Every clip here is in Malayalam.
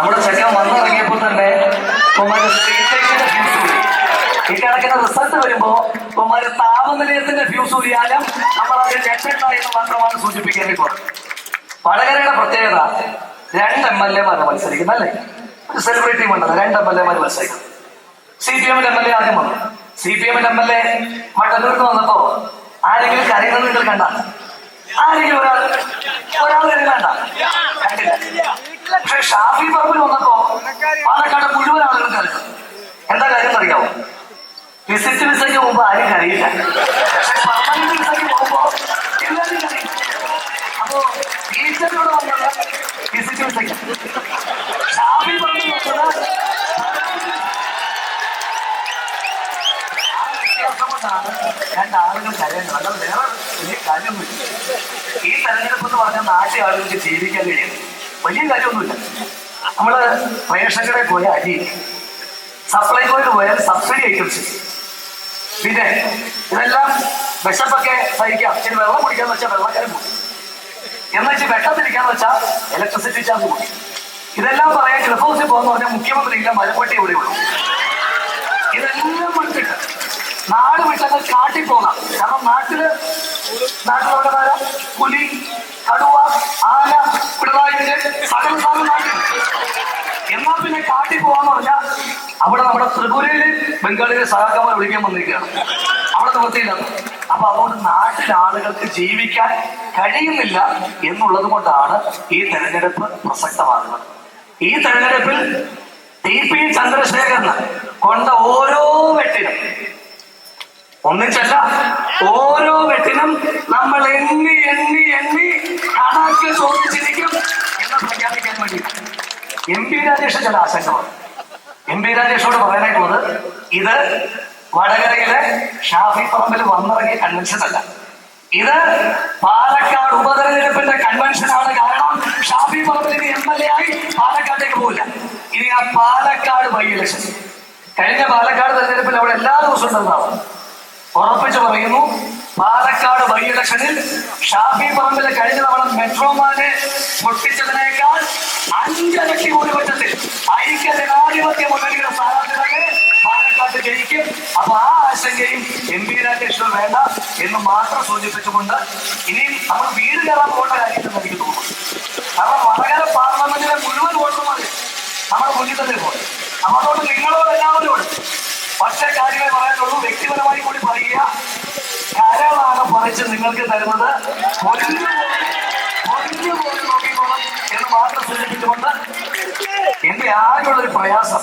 നമ്മുടെ ചെക്കൻ വന്നിറങ്ങിയപ്പോൾ തന്നെ കണക്കിന് റിസൾട്ട് വരുമ്പോ കൊമാര് താപനിലയത്തിന്റെ ഫ്യൂസ് ഊരിയാലും നമ്മൾ അത് ഞെട്ടില്ല എന്ന് മാത്രമാണ് സൂചിപ്പിക്കുന്നത് വടകരയുടെ പ്രത്യേകത രണ്ട് എം എൽ എമാർ മത്സരിക്കുന്നത് അല്ലേ? ഒരു സെലിബ്രിറ്റി ഉണ്ടത് രണ്ട് എം എൽ എമാർ മത്സരിക്കുന്നു. സി പി എമ്മിന്റെ എം എൽ എ ആദ്യം വന്നു. സി പി എമ്മിന്റെ എം എൽ എ മട്ടന്നൂർക്ക് വന്നപ്പോ ആരെങ്കിലും കരയുന്നത് നിങ്ങൾ കണ്ട? ആരെങ്കിലും ഒരാൾ ഒരാൾ കണ്ട? കണ്ടില്ല. പക്ഷെ ഷാഫി പറമ്പിൽ വന്നപ്പോ പാലക്കാട് മുഴുവൻ ആളുകളും കരഞ്ഞു എന്താ കാര്യം അറിയാവോ വിസിറ്റ് വിസയ്ക്ക് മുമ്പ് ആരും കറിയില്ല പെർമനന്റ് വിസയ്ക്ക് പോകുമ്പോ എല്ലാവരും കരയും അപ്പോ ടീച്ചറിനോട് വന്നത് വിസിറ്റ് വിസയ്ക്ക് ഷാഫി പറമ്പിൽ വന്നത് ആ വ്യത്യാസം കൊണ്ടാണ്. രണ്ടാളുകൾ കരയുന്നത്. അല്ലാതെ വേറെ വലിയ കാര്യമൊന്നുമില്ല. ഈ തെരഞ്ഞെടുപ്പ് എന്ന് പറഞ്ഞാൽ നാട്ടിലെ ആളുകൾക്ക് ജീവിക്കാൻ കഴിയും. വലിയ കാര്യമൊന്നുമില്ല. നമ്മൾ പ്രേക്ഷകരെ പോയ അരി സപ്ലൈകോയിൽ പോയാൽ സബ്സിഡി ഐറ്റംസ്. പിന്നെ ഇതെല്ലാം വിശപ്പൊക്കെ സഹിക്കാം. ഇനി വെള്ളം കുടിക്കാന്ന് വെച്ചാൽ വെള്ളക്കാരൻ കുടിക്കും എന്ന് വെച്ച് വെട്ടത്തിരിക്കാന്ന് വെച്ചാൽ ഇലക്ട്രിസിറ്റി ചാർജ് കുടിക്കും ഇതെല്ലാം പറയാൻ ക്ലിഫ് ഹൗസിൽ പോകുന്ന പറഞ്ഞാൽ മുഖ്യമന്ത്രി ഇല്ല മലപ്പട്ടി ഇവിടെ ഉള്ളൂ. ഇതെല്ലാം വിട്ടിട്ട് നാട് വിട്ടങ്ങ് കാട്ടി പോകാം. കാരണം നാട്ടിൽ നാട്ടിലുള്ള താരം പുലി കടുവ ആന പിണറായി സകല സാധനം നാട്ടിൽ. എന്നാ പിന്നെ കാട്ടി പോവാന്ന് പറഞ്ഞാൽ ത്രിപുരയിൽ ബംഗാളിലെ സഹാക്കന്മാർ വിളിക്കാൻ വന്നിരിക്കുകയാണ്. അവിടെ നിവൃത്തിയില്ല അപ്പൊ അതുകൊണ്ട് നാട്ടിലെ ആളുകൾക്ക് ജീവിക്കാൻ കഴിയുന്നില്ല എന്നുള്ളത് കൊണ്ടാണ് ഈ തെരഞ്ഞെടുപ്പ് പ്രസക്തമാകുന്നത്. ഈ തെരഞ്ഞെടുപ്പിൽ ടി പി ചന്ദ്രശേഖരന് കൊണ്ട ഓരോ വെട്ടിനും ഒന്നിച്ചല്ല ഓരോ വെട്ടിനും നമ്മൾ എണ്ണി എണ്ണി എണ്ണി കണക്ക് ചോദിച്ചിരിക്കും എന്ന് പ്രഖ്യാപിക്കാൻ വേണ്ടി. എം പി രാജേഷ് ചില ആശങ്കമാണ് എം പി രാജേഷോട് പറയാനായിട്ടുള്ളത് ഇത് വടകരയിലെ ഷാഫി പറമ്പിൽ വന്നിറങ്ങിയ കൺവെൻഷൻ അല്ല. ഇത് പാലക്കാട് ഉപതെരഞ്ഞെടുപ്പിന്റെ കൺവെൻഷൻ ആണ് കാരണം Shafi Parambil M L A ആയി പാലക്കാട്ടേക്ക് പോകില്ല ഇനി ആ പാലക്കാട് ബൈ ഇലക്ഷൻ കഴിഞ്ഞ പാലക്കാട് തെരഞ്ഞെടുപ്പിൽ അവിടെ എല്ലാ ദിവസവും ഉണ്ടാവും. ഉറപ്പിച്ചു പറയുന്നു ബൈ ഷാഫി പറമ്പിൽ കഴിഞ്ഞ തവണ മെട്രോമാനെ പൊട്ടിച്ചതിനേക്കാൾ അഞ്ചരട്ടി ഭൂരിപക്ഷത്തിൽ ഐക്യ ജനാധിപത്യ മുന്നണിയുടെ സ്ഥാനാർത്ഥികളെ പാലക്കാട്ട് ജയിക്കും. അപ്പൊ ആ ആശങ്കയും എം പി രാജേശ്വർ വേണ്ട എന്ന് മാത്രം സൂചിപ്പിച്ചുകൊണ്ട് ഇനി നമ്മൾ വീട് കയറാൻ പോകേണ്ട കാര്യമെന്ന് എനിക്ക് തോന്നുന്നു. കാരണം വടകര പാർലമെന്റിലെ മുഴുവൻ വോട്ടർമാര് നമ്മുടെ മുന്നിൽ തന്നെ പോകും അപ്പൊ അതുകൊണ്ട് നിങ്ങളോട് എല്ലാവരോടും ഒറ്റ കാര്യമേ പറയാനുള്ളൂ. വ്യക്തിപരമായി കൂടി പറയുക. കരളാണ് നിങ്ങൾക്ക് തരുന്നത് പൊന്നു പോലും നോക്കിക്കോളും എന്ന് മാത്രം സൂചിപ്പിച്ചുകൊണ്ട് എന്റെ ആകെയുള്ള ഒരു പ്രയാസം.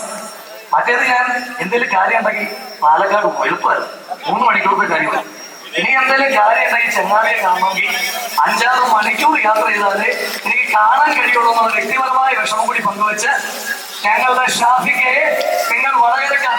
മറ്റേത് ഞാൻ എന്തെങ്കിലും കാര്യം ഉണ്ടെങ്കിൽ പാലക്കാട് എളുപ്പമായിരുന്നു മൂന്ന് മണിക്കൂറിന്റെ കാര്യം ഇനി എന്തെങ്കിലും കാര്യം ഉണ്ടെങ്കിൽ ചെങ്ങാലിയെ കാണണമെങ്കിൽ അഞ്ചാറ് മണിക്കൂർ യാത്ര ചെയ്താലേ എനിക്ക് കാണാൻ കഴിയുള്ളൂ എന്നുള്ള വ്യക്തിപരമായ വിഷമം കൂടി പങ്കുവെച്ച് ഞങ്ങളുടെ ഷാഫിക്കയെ നിങ്ങൾ വടകരക്കാർ